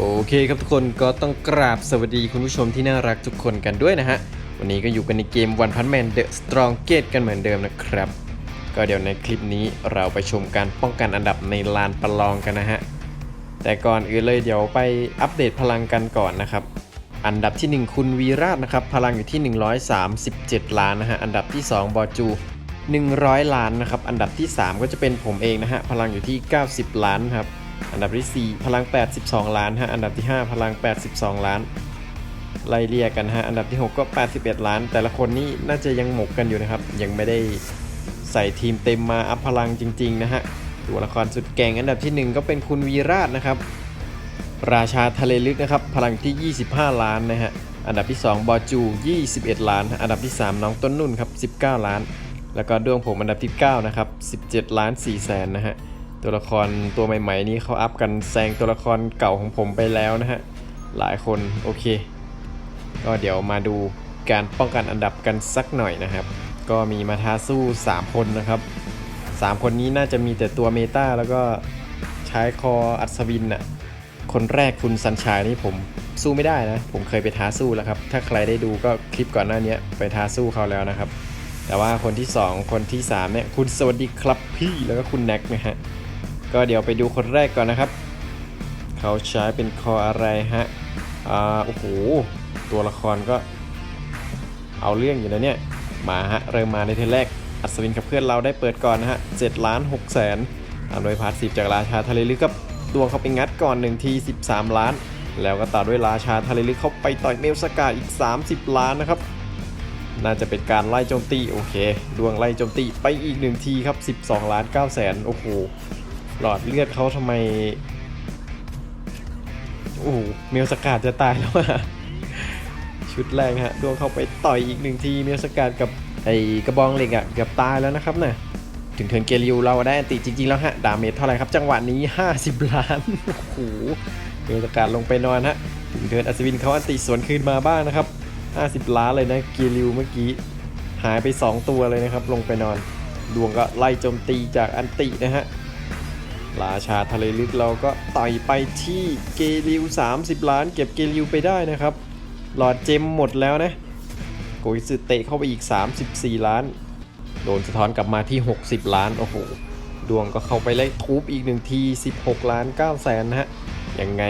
โอเคครับทุกคนก็ต้องกราบสวัสดีคุณผู้ชมที่น่ารักทุกคนกันด้วยนะฮะ วันนี้ก็อยู่กันในเกม One Punch Man The Strong Gate กันเหมือนเดิมนะครับ ก็เดี๋ยวในคลิปนี้เราไปชมการป้องกันอันดับในลานประลองกันนะฮะ แต่ก่อนอื่นเลยเดี๋ยวไปอัปเดตพลังกันก่อนนะครับ อันดับที่ 1 คุณวีราชนะครับ พลังอยู่ที่ 137 ล้านนะฮะ อันดับที่ 2 บอจู 100 ล้านนะครับ อันดับที่ 3 ก็จะเป็นผมเองนะฮะ พลังอยู่ที่ 90 ล้านครับ อันดับที่ 4 พลัง 82 ล้านฮะ อันดับที่ 5 พลัง 82 ล้านไล่เรียกกันฮะ อันดับที่ 6 ก็ 81 ล้าน แต่ละคนนี่น่าจะยังหมกกันอยู่นะครับ ยังไม่ได้ใส่ทีมเต็มมาอัพพลังจริง ๆ นะฮะ ตัวละครสุดแก่งอันดับที่ 1 ก็เป็นคุณวีราชนะครับ ราชาทะเลลึกนะครับ พลังที่ 25 ล้านนะฮะ อันดับที่ 2 บอจู 21 ล้าน อันดับที่ 3 น้องต้นนุ่นครับ 19 ล้าน แล้วก็ดวงผมอันดับที่ 9 นะครับ 17 ล้าน4แสนนะฮะ ตัวละครตัวใหม่ๆนี้เขาอัพกันแซงตัวละครเก่าของผมไปแล้วนะฮะ หลายคนโอเค ก็เดี๋ยวมาดูการป้องกันอันดับกันสักหน่อยนะครับ ก็มีมาท้าสู้ 3 คนนะครับ 3 คนนี้น่าจะมีแต่ตัวเมตาแล้วก็ใช้คออัศวินน่ะคนแรกคุณสันชายนี่ผมสู้ไม่ได้นะ ผมเคยไปท้าสู้แล้วครับ ถ้าใครได้ดูก็คลิปก่อนหน้านี้ไปท้าสู้เขาแล้วนะครับ แต่ว่าคนที่ 2 คนที่3เนี่ยคุณสวัสดีครับพี่แล้วก็คุณแน็กนะฮะ ก็เดี๋ยวไปดูคนแรกก่อนนะครับ เขาใช้เป็นคออะไรฮะ อ่า โอ้โห ตัวละครก็ เอาเรื่องอยู่นะเนี่ย มาฮะ เริ่มมาในเทนแรก อัศวินกับเพื่อนเราได้เปิดก่อนนะฮะ7ล้าน6แสนตามโดยพาร์ทสิจากราชาทะเลลึกกับดวงเขาไปงัดก่อน1ที13 ล้าน แล้วก็ต่อด้วยราชาทะเลลึกเข้าไปต่อยเมลสกาอีก 30 ล้านนะครับ น่าจะเป็นการไล่โจมตีโอเค ดวงไล่โจมตีไปอีก1ทีครับ 12 ล้าน9แสนโอ้โห หลอดเลือดเขาทำไม โอ้เมลสกาดจะตายแล้วอะชุดแรกฮะดวงเข้าไปต่อยอีกหนึ่งทีเมลสกาดกับไอกระบองเหล็กอะเกือบตายแล้วนะครับน่ะถึงเทิร์นเกลิวเราได้ติจริง ๆ แล้วฮะ ดาเมจเท่าไหร่ครับ จังหวะนี้ 50 ล้าน โอ้โหเมลสกาดลงไปนอนฮะ ถึงเทิร์นอัศวินเขาอันติสวนคืนมาบ้างนะครับ 50 ล้านเลยนะเกลิวเมื่อกี้หายไป 2 ตัวเลยนะครับ ลงไปนอน ดวงก็ไล่โจมตีจากอันตินะฮะ ราชาทะเลลึกเราก็ต่อยไปที่เกลิว 30 ล้าน เก็บเกลิวไปได้นะครับ หลอดเจมหมดแล้วนะ โกอิสึเตะเข้าไปอีก 34 ล้าน โดนสะท้อนกลับมาที่ 60 ล้าน โอ้โห ดวงก็เข้าไปไล่ทุบอีกหนึ่งที 16 ล้าน9แสนนะฮะ ยังไง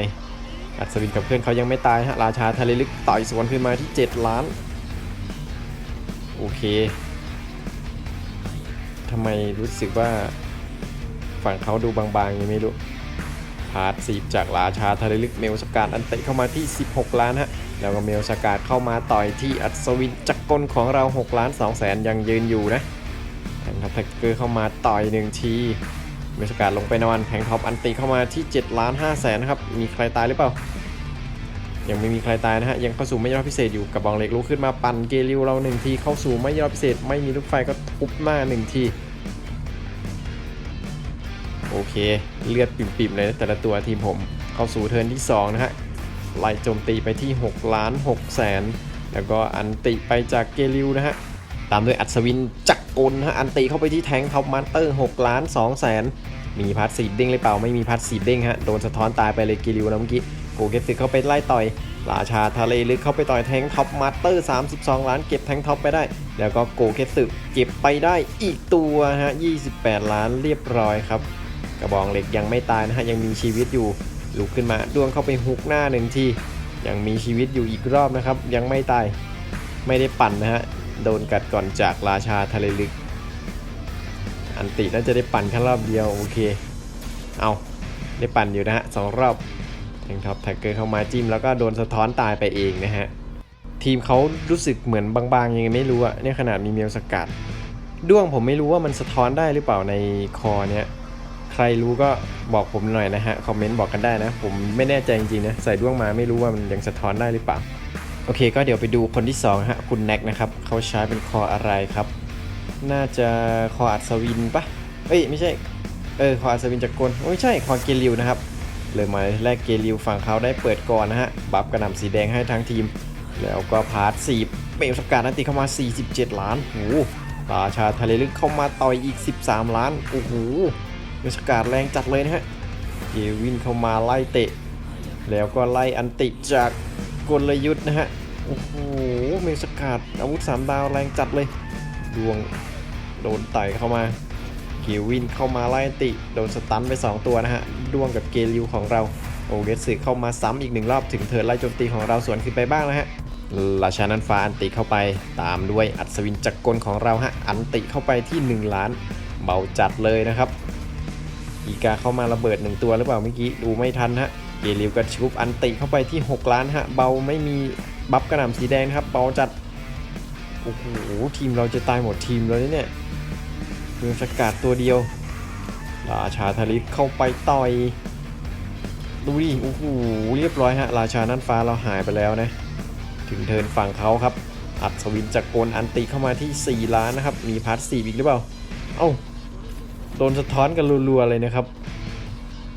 อัศวินกับเพื่อนเขายังไม่ตายฮะ ราชาทะเลลึกต่อยสวนขึ้นมาที่ 7 ล้าน โอเคทำไมรู้สึกว่า ฝั่งเขาดูบางๆยังไม่รู้พาร์ทสีจากราชาทะเลลึกเมลสกาดอันเตะเข้ามาที่ 16 ล้านฮะแล้วก็เมลสกาดเข้ามาต่อยที่อัศวินจักรกลของเรา 6 ล้าน2แสนยังยืนอยู่นะแทงท็อปแท็กเกอร์เข้ามาต่อยหนึ่งทีเมลสกาดลงไปนอนแทงท็อปอันติเข้ามาที่7ล้าน5แสนนะครับมีใครตายหรือเปล่ายังไม่มีใครตายนะฮะ ยังเข้าสู่ไม่ยอดพิเศษอยู่กับบองเล็กลุกขึ้นมาปั่นเกลิวเราหนึ่งทีเข้าสู่ไม่ยอดพิเศษ ไม่มีลูกไฟก็ทุบหน้าหนึ่งที โอเค เลือดปิ่มๆเลยนะแต่ละตัวทีมผมเข้าสู่เทิร์นที่ 2 นะฮะไล่โจมตีไปที่ 6 ล้าน6แสน แล้วก็อันติไปจากเกลิวนะฮะ ตามด้วยอัศวินจักรกลนะฮะ อันติเข้าไปที่แทงท็อปมาสเตอร์ 6 ล้าน2แสน มีพาร์ทสีเด้งหรือเปล่า ไม่มีพาร์ทสีเด้งฮะ โดนสะท้อนตายไปเลยเกลิวนะเมื่อกี้โกเกสึเข้าไปไล่ต่อย ราชาทะเลลึกเข้าไปต่อยแทงท็อปมาสเตอร์ 32 ล้านเก็บแทงท็อปไปได้ แล้วก็โกเกสึเก็บไปได้อีกตัวฮะ 28 ล้านเรียบร้อยครับ กระบองเหล็กยังไม่ตายนะฮะยังมีชีวิตอยู่ลุกขึ้นมาด้วงเข้าไปฮุกหน้าหนึ่งทียังมีชีวิตอยู่อีกรอบนะครับ ยังไม่ตายไม่ได้ปั่นนะฮะโดนกัดก่อนจากราชาทะเลลึก อันติน่าจะได้ปั่นแค่รอบเดียวโอเค เอาได้ปั่นอยู่นะฮะสองรอบแทงท็อปแท็กเกอร์เข้ามาจิ้มแล้วก็โดนสะท้อนตายไปเองนะฮะทีมเขารู้สึกเหมือนบางๆยังไงไม่รู้อะเนี่ยขนาดมีเมลสกัดด้วงผมไม่รู้ว่ามันสะท้อนได้หรือเปล่าในคอเนี้ย ใครรู้ก็บอกผมหน่อยนะฮะ คอมเมนต์บอกกันได้นะ ผมไม่แน่ใจจริงๆนะ ใส่ด้วงมาไม่รู้ว่ามันยังสะท้อนได้หรือเปล่า โอเค ก็เดี๋ยวไปดูคนที่2ฮะ คุณแน็กนะครับ เขาใช้เป็นคออะไรครับ น่าจะคออัศวินปะเอ้ย ไม่ใช่ เออ คออัศวินจักรกลไม่ใช่ คอเกลิวนะครับ เลยมาแรกเกลิวฝั่งเขาได้เปิดก่อนนะฮะ บัฟกระหน่ำสีแดงให้ทั้งทีม แล้วก็พาร์ทสีเปลวสกัดนันติเข้ามา 47 ล้านโอ้โหราชาทะเลลึกเข้ามาต่อยอีก 13 ล้าน โอ้โห บรรยากาศแรงจัดเลยนะฮะเกวินเข้ามาไล่เตะ แล้วก็ไล่อันติจากกลยุทธ์นะฮะ โอ้โห เมสกัดอาวุธสามดาวแรงจัดเลย ดวงโดนไต่เข้ามา เกวินเข้ามาไล่อันติ โดนสตันไป 2 ตัวนะฮะ ดวงกับเกลิวของเรา โอเกสึเข้ามาซ้ำอีกหนึ่งรอบถึงเทิร์นไล่โจมตีของเราสวนขึ้นไปบ้างนะฮะราชานันฟ้าอันติเข้าไปตามด้วยอัศวินจักรกลของเราฮะ อันติเข้าไปที่ 1 ล้านเบาจัดเลยนะครับ อีกาเข้ามาระเบิดหนึ่งตัวหรือเปล่าเมื่อกี้ดูไม่ทันฮะเกลิวกระชุบอันติเข้าไปที่ 6 ล้านฮะเบาไม่มีบัฟกระหน่ำสีแดงครับเบาจัดโอ้โหทีมเราจะตายหมดทีมเลยนะเนี่ยเมืองสกัดตัวเดียวราชาทลิตเข้าไปต่อยดูดิโอ้โหเรียบร้อยฮะราชานั่นฟ้าเราหายไปแล้วนะถึงเทินฝั่งเขาครับ อัศวินจักรกลอันติเข้ามาที่ 4 ล้านนะครับ มีพาร์ทสี่อีกหรือเปล่า เอ้า โดนสะท้อนกันรัวๆเลยนะครับ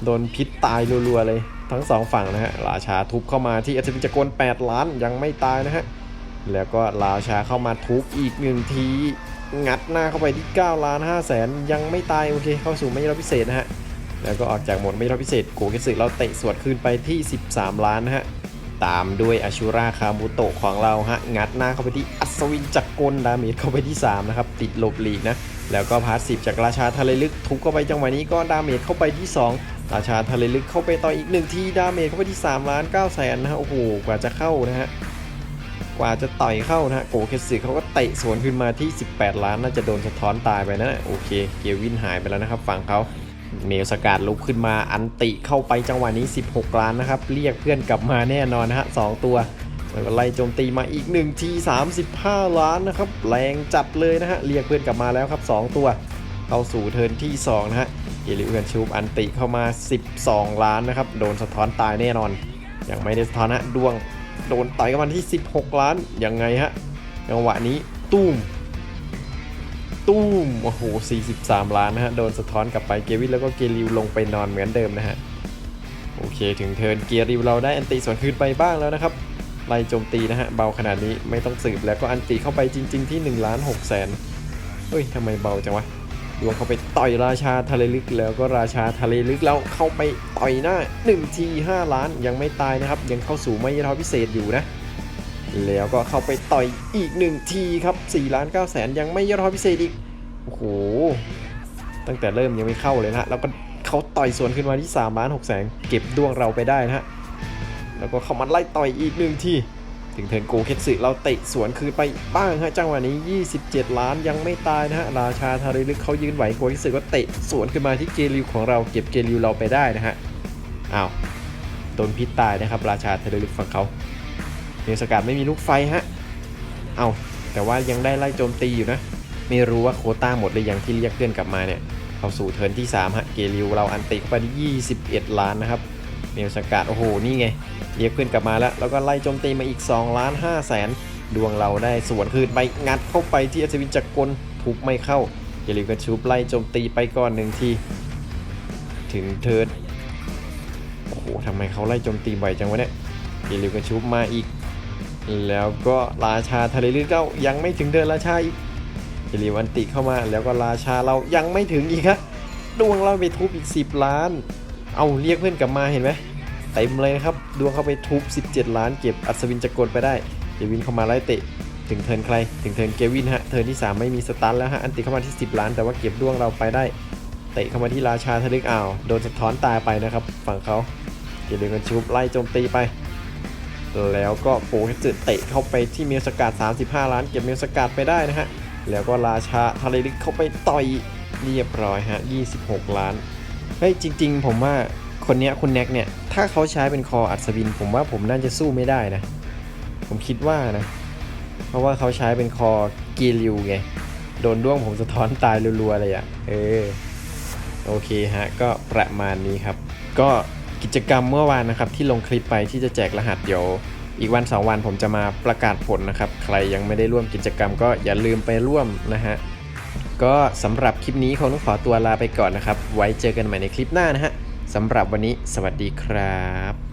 โดนพิษตายรัวๆเลยทั้งสองฝั่งนะฮะราชาทุบเข้ามาที่อัศวินจักรกล8ล้านยังไม่ตายนะฮะแล้วก็ราชาเข้ามาทุบอีกหนึ่งทีงัดหน้าเข้าไปที่9ล้าน5แสนยังไม่ตายโอเคเข้าสู่ไม่รอบพิเศษนะฮะแล้วก็ออกจากหมดไม่รอบพิเศษโกเกสึเราเตะสวดคืนไปที่ 13 ล้านนะฮะตามด้วยอาชูราคามูโตะของเราฮะงัดหน้าเข้าไปที่อัศวินจักรกลดาเมจเข้าไปที่ 3 นะครับ ติดหลบหลีกนะ แล้วก็พาร์ทสิจากราชาทะเลลึกทุบเข้าไปจังหวะนี้ก็ดาเมจเข้าไปที่ 2 ราชาทะเลลึกเข้าไปต่ออีกหนึ่งทีดาเมจเข้าไปที่3ล้าน9แสนนะฮะโอ้โหกว่าจะเข้านะฮะกว่าจะต่อยเข้านะฮะโกเคสึเขาก็เตะสวนขึ้นมาที่ 18 ล้านน่าจะโดนสะท้อนตายไปนะโอเคเกียร์วินหายไปแล้วนะครับฝั่งเขาเมลสกัดลุกขึ้นมาอันติเข้าไปจังหวะนี้ 16 ล้านนะครับ เรียกเพื่อนกลับมาแน่นอนนะฮะสองตัว แล้วก็ไล่โจมตีมาอีก1ที35 ล้านนะครับ แรงจัดเลยนะฮะ เรียกเพื่อนกลับมาแล้วครับ 2 ตัว เข้าสู่เทิร์นที่ 2 นะฮะเอลิเวนชูบอันติเข้ามา 12 ล้านนะครับ โดนสะท้อนตายแน่นอน ยังไม่ได้สะท้อนฮะดวง โดนต่อยกันมาที่ 16 ล้าน ยังไงฮะจังหวะนี้ตุ้มตุ้มโอ้โห 43 ล้านนะฮะ โดนสะท้อนกลับไปเกวินแล้วก็เกริวลงไปนอนเหมือนเดิมนะฮะ โอเค ถึงเทิร์นเกียริวเราได้อันตีสวนคืนไปบ้างแล้วนะครับ ไล่โจมตีนะฮะ เบาขนาดนี้ไม่ต้องสืบแล้วก็อันตีเข้าไปจริง ๆ ที่1ล้าน6แสนเฮ้ยทำไมเบาจังวะดวงเข้าไปต่อยราชาทะเลลึกแล้วก็ราชาทะเลลึกแล้วเข้าไปต่อยหน้า1ที5ล้านยังไม่ตายนะครับ ยังเข้าสู่ไม่ยอดพิเศษอยู่นะ แล้วก็เข้าไปต่อยอีก1ทีครับ4ล้าน9แสนยังไม่ยอดพิเศษอีกโอ้โหตั้งแต่เริ่มยังไม่เข้าเลยนะฮะแล้วก็เขาต่อยสวนขึ้นมาที่3ล้าน6แสนเก็บดวงเราไปได้นะฮะ แล้วก็เข้ามาไล่ต่อยอีก1ทีถึงเทินโกเคสึเราเตะสวนคืนไปบ้างฮะจังหวะนี้ 27 ล้านยังไม่ตายนะฮะราชาทาริลึกเขายืนไหวโกเคสึก็เตะสวนขึ้นมาที่เกริวของเราเก็บเกริวเราไปได้นะฮะอ้าวโดนพิษตายนะครับราชาทาริลึกฝั่งเขาเนสกัดไม่มีลูกไฟฮะเอาแต่ว่ายังได้ไล่โจมตีอยู่นะ ไม่รู้ว่าโคต้าหมดหรือยังที่เรียกเพื่อนกลับมาเนี่ยเข้าสู่เทิร์นที่3ฮะเกริวเราอันติเข้าไปที่21 ล้านนะครับ เนสกัดโอ้โห นี่ไงเรียกเพื่อนกลับมาแล้ว แล้วก็ไล่โจมตีมาอีก2ล้าน5แสนดวงเราได้สวนคืนไปงัดเข้าไปที่อัศวินจักรกลทุบไม่เข้าเยลิวกันชูบไล่โจมตีไปก่อนหนึ่งทีถึงเทิร์นโอ้โหทำไมเขาไล่โจมตีบ่อยจังวะเนี่ยเยลิวกันชูบมาอีก แล้วก็ราชาทะเลลื่นเก้ายังไม่ถึงเทิร์นราชาอีกเยลิวันติเข้ามา แล้วก็ราชาเรายังไม่ถึงอีกฮะดวงเราไปทุบอีก 10 ล้าน เอาเรียกเพื่อนกลับมาเห็นไหมเต็มเลยนะครับดวงเข้าไปทุบ 17 ล้านเก็บอัศวินจักรกลไปได้เกวินเข้ามาไล่เตะ ถึงเทินใคร ถึงเทินเกวินฮะ เทินที่ 3 ไม่มีสตันแล้วฮะ อันติเข้ามาที่ 10 ล้าน แต่ว่าเก็บดวงเราไปได้ เตะเข้ามาที่ราชาทะลึกอ่าว โดนสะท้อนตายไปนะครับ ฝั่งเขาเกวินกันชุบไล่โจมตีไป แล้วก็โปเฮจุดเตะเข้าไปที่เมลสกัด35 ล้าน เก็บเมลสกัดไปได้นะฮะ แล้วก็ราชาทะเลลึกเข้าไปต่อยเรียบร้อยฮะ 26 ล้าน เฮ้ยจริง ๆ ผมว่าคนเนี้ยคุณแน็กเนี่ย ถ้าเขาใช้เป็นคออัศวิน ผมว่าผมน่าจะสู้ไม่ได้นะ ผมคิดว่านะ เพราะว่าเขาใช้เป็นคอกีริวไง โดนด้วงผมสะท้อนตายรัวๆเลยอะ่ะ เออ โอเคฮะ ก็ประมาณนี้ครับ ก็กิจกรรมเมื่อวานนะครับ ที่ลงคลิปไปที่จะแจกรหัสเดี๋ยวอีกวันสองวันผมจะมาประกาศผลนะครับ ใครยังไม่ได้ร่วมกิจกรรมก็อย่าลืมไปร่วมนะฮะ ก็สำหรับคลิปนี้คงต้องขอตัวลาไปก่อนนะครับ ไว้เจอกันใหม่ในคลิปหน้านะฮะสำหรับวันนี้สวัสดีครับ